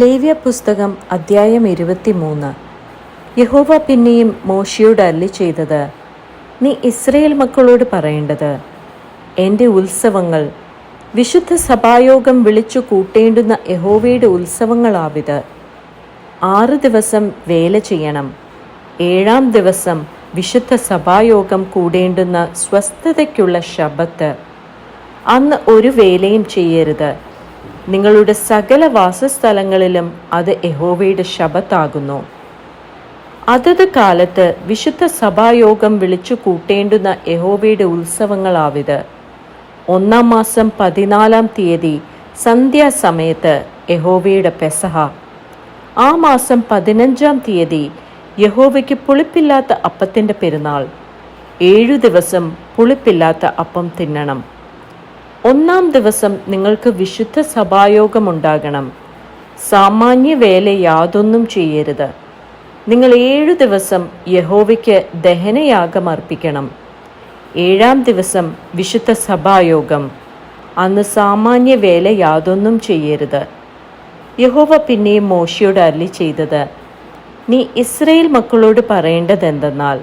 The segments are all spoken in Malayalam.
ലേവ്യ പുസ്തകം അദ്ധ്യായം ഇരുപത്തിമൂന്ന്. യഹോവ പിന്നെയും മോശയോട് അല്ലി ചെയ്തത് നീ ഇസ്രയേൽ മക്കളോട് പറയേണ്ടത് എന്റെ ഉത്സവങ്ങൾ വിശുദ്ധ സഭായോഗം വിളിച്ചു കൂട്ടേണ്ടുന്ന യഹോവയുടെ ഉത്സവങ്ങളാവിത്. ആറ് ദിവസം വേല ചെയ്യണം ഏഴാം ദിവസം വിശുദ്ധ സഭായോഗം കൂടേണ്ടുന്ന സ്വസ്ഥതയ്ക്കുള്ള ശബത്ത് അന്ന് ഒരു വേലയും ചെയ്യരുത് നിങ്ങളുടെ സകല വാസസ്ഥലങ്ങളിലും അത് യഹോവയുടെ ശബത്താകുന്നു അതത് കാലത്ത് വിശുദ്ധ സഭായോഗം വിളിച്ചു കൂട്ടേണ്ടുന്ന യഹോവയുടെ ഉത്സവങ്ങളാവിത്. ഒന്നാം മാസം പതിനാലാം തീയതി സന്ധ്യാസമയത്ത് യഹോവയുടെ പെസഹ. ആ മാസം പതിനഞ്ചാം തീയതി യഹോവയ്ക്ക് പുളിപ്പില്ലാത്ത അപ്പത്തിന്റെ പെരുന്നാൾ. ഏഴു ദിവസം പുളിപ്പില്ലാത്ത അപ്പം തിന്നണം. ഒന്നാം ദിവസം നിങ്ങൾക്ക് വിശുദ്ധ സഭായോഗമുണ്ടാകണം. സാമാന്യ വേല യാതൊന്നും ചെയ്യരുത്. നിങ്ങൾ ഏഴു ദിവസം യഹോവയ്ക്ക് ദഹനയാഗം അർപ്പിക്കണം. ഏഴാം ദിവസം വിശുദ്ധ സഭായോഗം. അന്ന് സാമാന്യ വേല യാതൊന്നും ചെയ്യരുത്. യഹോവ പിന്നെയും മോശയോട് അരളി ചെയ്തത് നീ ഇസ്രയേൽ മക്കളോട് പറയേണ്ടതെന്തെന്നാൽ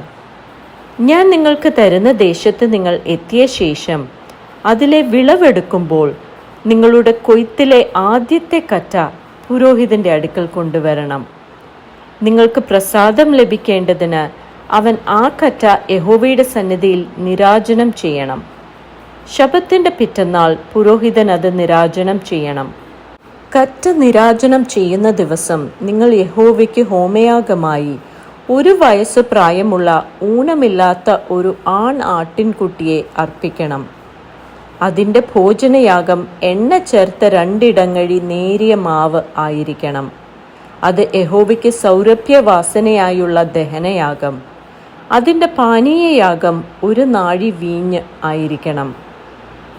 ഞാൻ നിങ്ങൾക്ക് തരുന്ന ദേശത്ത് നിങ്ങൾ എത്തിയ ശേഷം അതിലെ വിളവെടുക്കുമ്പോൾ നിങ്ങളുടെ കൊയ്ത്തിലെ ആദ്യത്തെ കറ്റ പുരോഹിതന്റെ അടുക്കൽ കൊണ്ടുവരണം. നിങ്ങൾക്ക് പ്രസാദം ലഭിക്കേണ്ടതിന് അവൻ ആ കറ്റ യഹോവയുടെ സന്നിധിയിൽ നിരാജനം ചെയ്യണം. ശബത്തിന്റെ പിറ്റന്നാൾ പുരോഹിതൻ അത് നിരാജനം ചെയ്യണം. കറ്റ നിരാജനം ചെയ്യുന്ന ദിവസം നിങ്ങൾ യഹോവയ്ക്ക് ഹോമയാഗമായി ഒരു വയസ്സ് പ്രായമുള്ള ഊനമില്ലാത്ത ഒരു ആൺ ആട്ടിൻകുട്ടിയെ അർപ്പിക്കണം. അതിന്റെ ഭോജനയാഗം എണ്ണ ചേർത്ത രണ്ടിടങ്ങഴി നേരിയ മാവ് ആയിരിക്കണം. അത് യഹോവയ്ക്ക് സൗരഭ്യവാസനയായുള്ള ദഹനയാഗം. അതിന്റെ പാനീയയാഗം ഒരു നാഴി വീഞ്ഞ് ആയിരിക്കണം.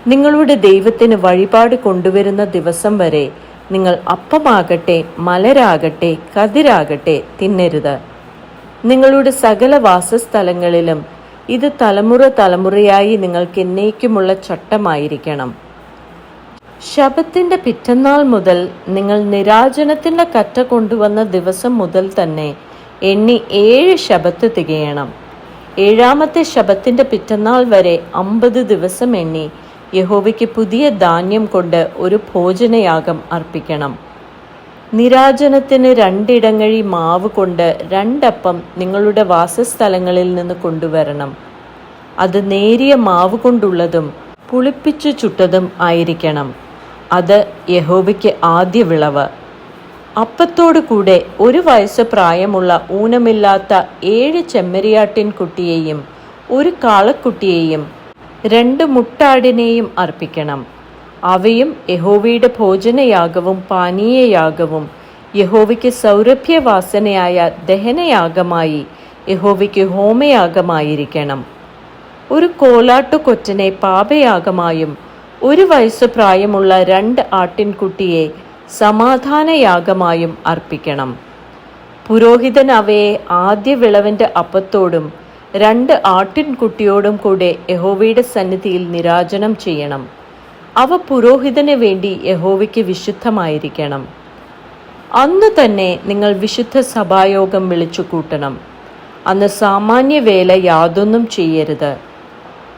നിങ്ങളുടെ ദൈവത്തിന് വഴിപാട് കൊണ്ടുവരുന്ന ദിവസം വരെ നിങ്ങൾ അപ്പമാകട്ടെ മലരാകട്ടെ കതിരാകട്ടെ തിന്നരുത്. നിങ്ങളുടെ സകല വാസസ്ഥലങ്ങളിലും ഇത് തലമുറ തലമുറയായി നിങ്ങൾക്ക് എന്നേക്കുമുള്ള ചട്ടമായിരിക്കണം. ശബത്തിന്റെ പിറ്റന്നാൾ മുതൽ നിങ്ങൾ നിരാജനത്തിന്റെ കറ്റ കൊണ്ടുവന്ന ദിവസം മുതൽ തന്നെ എണ്ണി ഏഴ് ശബത്ത് തികയണം. ഏഴാമത്തെ ശബത്തിന്റെ പിറ്റന്നാൾ വരെ അമ്പത് ദിവസം എണ്ണി യഹോവയ്ക്ക് പുതിയ ധാന്യം കൊണ്ട് ഒരു ഭോജനയാഗം അർപ്പിക്കണം. നിരാജനത്തിന് രണ്ടിടങ്ങഴി മാവ് കൊണ്ട് രണ്ടപ്പം നിങ്ങളുടെ വാസസ്ഥലങ്ങളിൽ നിന്ന് കൊണ്ടുവരണം. അത് നേരിയ മാവ് കൊണ്ടുള്ളതും പുളിപ്പിച്ചു ചുട്ടതും ആയിരിക്കണം. അത് യഹോബയ്ക്ക് ആദ്യ വിളവ്. അപ്പത്തോടു കൂടെ ഒരു വയസ്സ് പ്രായമുള്ള ഊനമില്ലാത്ത ഏഴ് ചെമ്മരിയാട്ടിൻ കുട്ടിയെയും ഒരു കാളക്കുട്ടിയെയും രണ്ട് മുട്ടാടിനെയും അർപ്പിക്കണം. അവയും യഹോവയുടെ ഭോജനയാഗവും പാനീയയാഗവും. യഹോവയ്ക്ക് സൗരഭ്യവാസനയായ ദഹനയാഗമായി യഹോവയ്ക്ക് ഹോമയാഗമായിരിക്കണം. ഒരു കോലാട്ടുകൊറ്റനെ പാപയാഗമായും ഒരു വയസ്സ് പ്രായമുള്ള രണ്ട് ആട്ടിൻകുട്ടിയെ സമാധാനയാഗമായും അർപ്പിക്കണം. പുരോഹിതൻ അവയെ ആദ്യ വിളവിന്റെ അപ്പത്തോടും രണ്ട് ആട്ടിൻകുട്ടിയോടും കൂടെ യഹോവയുടെ സന്നിധിയിൽ നിരാജനം ചെയ്യണം. അവ പുരോഹിതന് വേണ്ടി യഹോവയ്ക്ക് വിശുദ്ധമായിരിക്കണം. അന്ന് തന്നെ നിങ്ങൾ വിശുദ്ധ സഭായോഗം വിളിച്ചു കൂട്ടണം. അന്ന് സാമാന്യ വേല യാതൊന്നും ചെയ്യരുത്.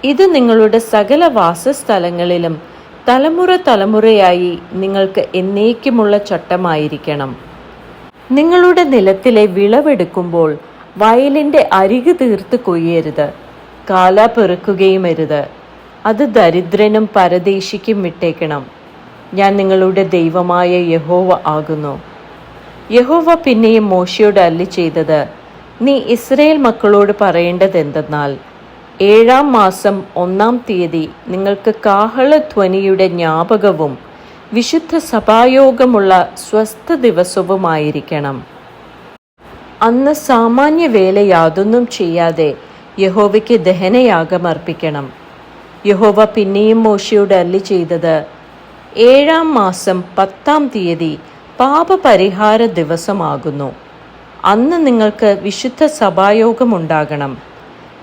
ഇത് നിങ്ങളുടെ സകല വാസസ്ഥലങ്ങളിലും തലമുറ തലമുറയായി നിങ്ങൾക്ക് എന്നേക്കുമുള്ള ചട്ടമായിരിക്കണം. നിങ്ങളുടെ നിലത്തിലെ വിളവെടുക്കുമ്പോൾ വയലിന്റെ അരികു തീർത്ത് കൊയ്യരുത്. കാല പെറുക്കുകയും അരുത് അത് ദരിദ്രനും പരദേശിക്കും വിട്ടേക്കണം. ഞാൻ നിങ്ങളുടെ ദൈവമായ യഹോവ ആകുന്നു. യഹോവ പിന്നെയും മോശയോട് അല്ലി ചെയ്തത് നീ ഇസ്രയേൽ മക്കളോട് പറയേണ്ടത് എന്തെന്നാൽ ഏഴാം മാസം ഒന്നാം തീയതി നിങ്ങൾക്ക് കാഹളധ്വനിയുടെ ജ്ഞാപകവും വിശുദ്ധ സഭായോഗമുള്ള സ്വസ്ഥ ദിവസവുമായിരിക്കണം. അന്ന് സാമാന്യ വേല യാതൊന്നും ചെയ്യാതെ യഹോവയ്ക്ക് ദഹനയാഗം അർപ്പിക്കണം യഹോവ പിന്നെയും മോശയോട് അല്ലി ചെയ്തത്. ഏഴാം മാസം പത്താം തീയതി പാപപരിഹാര ദിവസമാകുന്നു. അന്ന് നിങ്ങൾക്ക് വിശുദ്ധ സഭായോഗമുണ്ടാകണം.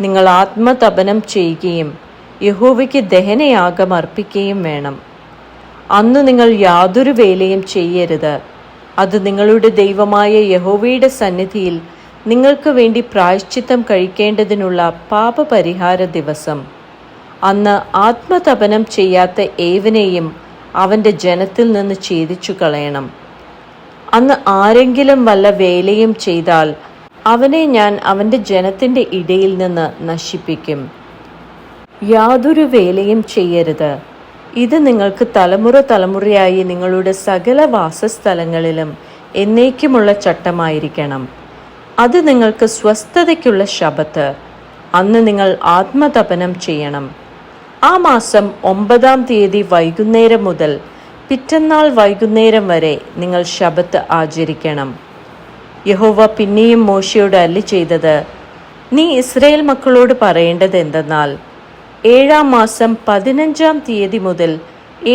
നിങ്ങൾ ആത്മതപനം ചെയ്യുകയും യഹോവയ്ക്ക് ദഹനയാഗം അർപ്പിക്കുകയും വേണം. അന്ന് നിങ്ങൾ യാതൊരു വേലയും ചെയ്യരുത്. അത് നിങ്ങളുടെ ദൈവമായ യഹോവയുടെ സന്നിധിയിൽ നിങ്ങൾക്ക് വേണ്ടി പ്രായശ്ചിത്തം കഴിക്കേണ്ടതിനുള്ള പാപപരിഹാര ദിവസം. അന്ന് ആത്മതപനം ചെയ്യാത്ത ഏവനെയും അവന്റെ ജനത്തിൽ നിന്ന് ഛേദിച്ചു കളയണം. അന്ന് ആരെങ്കിലും വല്ല വേലയും ചെയ്താൽ അവനെ ഞാൻ അവന്റെ ജനത്തിന്റെ ഇടയിൽ നിന്ന് നശിപ്പിക്കും. യാതൊരു വേലയും ചെയ്യരുത്. ഇത് നിങ്ങൾക്ക് തലമുറ തലമുറയായി നിങ്ങളുടെ സകല വാസസ്ഥലങ്ങളിലും എന്നേക്കുമുള്ള ചട്ടമായിരിക്കണം. അത് നിങ്ങൾക്ക് സ്വസ്ഥതയ്ക്കുള്ള ശബത്ത്. അന്ന് നിങ്ങൾ ആത്മതപനം ചെയ്യണം. ആ മാസം ഒമ്പതാം തീയതി വൈകുന്നേരം മുതൽ പിറ്റന്നാൾ വൈകുന്നേരം വരെ നിങ്ങൾ ശബത്ത് ആചരിക്കണം. യഹോവ പിന്നെയും മോശയോട് അല്ലി ചെയ്തത് നീ ഇസ്രയേൽ മക്കളോട് പറയേണ്ടത് എന്തെന്നാൽ ഏഴാം മാസം പതിനഞ്ചാം തീയതി മുതൽ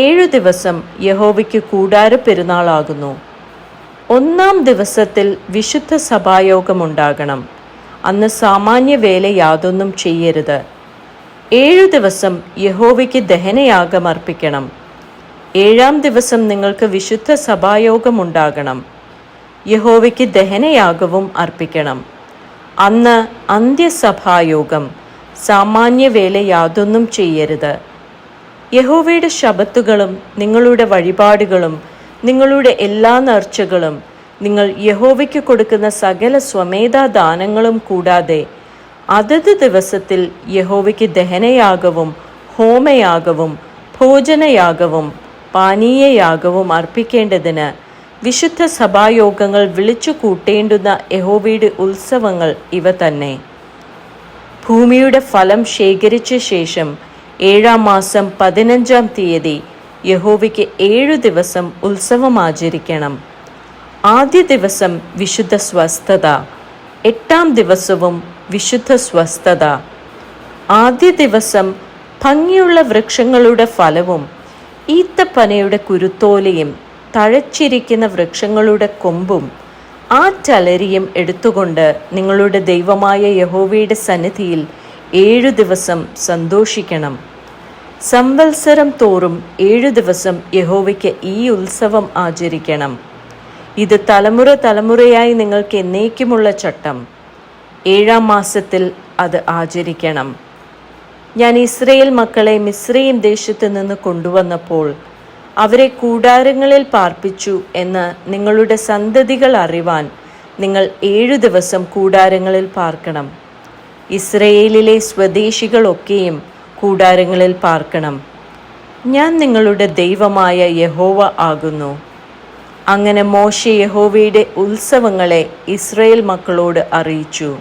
ഏഴു ദിവസം യഹോവയ്ക്ക് കൂടാര പെരുന്നാളാകുന്നു. ഒന്നാം ദിവസത്തിൽ വിശുദ്ധ സഭായോഗമുണ്ടാകണം അന്ന് സാമാന്യ വേല യാതൊന്നും ചെയ്യരുത്. ഏഴു ദിവസം യഹോവയ്ക്ക് ദഹനയാഗം അർപ്പിക്കണം ഏഴാം ദിവസം നിങ്ങൾക്ക് വിശുദ്ധ സഭായോഗം ഉണ്ടാകണം യഹോവയ്ക്ക് ദഹനയാഗവും അർപ്പിക്കണം. അന്ന് അന്ത്യസഭായോഗം സാമാന്യ വേല യാതൊന്നും ചെയ്യരുത്. യഹോവയുടെ ശബത്തുകളും നിങ്ങളുടെ വഴിപാടുകളും നിങ്ങളുടെ എല്ലാ നേർച്ചകളും നിങ്ങൾ യഹോവയ്ക്ക് കൊടുക്കുന്ന സകല സ്വമേധാ ദാനങ്ങളും കൂടാതെ അതത് ദിവസത്തിൽ യഹോവയ്ക്ക് ദഹനയാഗവും ഹോമയാഗവും ഭോജനയാഗവും പാനീയയാഗവും അർപ്പിക്കേണ്ടതിന് വിശുദ്ധ സഭായോഗങ്ങൾ വിളിച്ചു കൂട്ടേണ്ടുന്ന യഹോവയുടെ ഉത്സവങ്ങൾ ഇവ തന്നെ. ഭൂമിയുടെ ഫലം ശേഖരിച്ച ശേഷം ഏഴാം മാസം പതിനഞ്ചാം തീയതി യഹോവയ്ക്ക് ഏഴു ദിവസം ഉത്സവം ആചരിക്കണം ആദ്യ ദിവസം വിശുദ്ധ സ്വസ്ഥത എട്ടാം ദിവസവും വിശുദ്ധ സ്വസ്ഥത. ആദ്യ ദിവസം ഭംഗിയുള്ള വൃക്ഷങ്ങളുടെ ഫലവും ഈത്തപ്പനയുടെ കുരുത്തോലയും തഴച്ചിരിക്കുന്ന വൃക്ഷങ്ങളുടെ കൊമ്പും ആ ചലരിയും എടുത്തുകൊണ്ട് നിങ്ങളുടെ ദൈവമായ യഹോവയുടെ സന്നിധിയിൽ ഏഴു ദിവസം സന്തോഷിക്കണം. സംവത്സരം തോറും ഏഴു ദിവസം യഹോവയ്ക്ക് ഈ ഉത്സവം ആചരിക്കണം. ഇത് തലമുറ തലമുറയായി നിങ്ങൾക്ക് എന്നേക്കുമുള്ള ചട്ടം. ഏഴാം മാസത്തിൽ അത് ആചരിക്കണം. ഞാൻ ഇസ്രയേൽ മക്കളെ മിസ്രൈം ദേശത്ത് നിന്ന് കൊണ്ടുവന്നപ്പോൾ അവരെ കൂടാരങ്ങളിൽ പാർപ്പിച്ചു എന്ന് നിങ്ങളുടെ സന്തതികൾ അറിവാൻ നിങ്ങൾ ഏഴു ദിവസം കൂടാരങ്ങളിൽ പാർക്കണം. ഇസ്രയേലിലെ സ്വദേശികളൊക്കെയും കൂടാരങ്ങളിൽ പാർക്കണം. ഞാൻ നിങ്ങളുടെ ദൈവമായ യഹോവ ആകുന്നു. അങ്ങനെ മോശ യഹോവയുടെ ഉത്സവങ്ങളെ ഇസ്രയേൽ മക്കളോട് അറിയിച്ചു.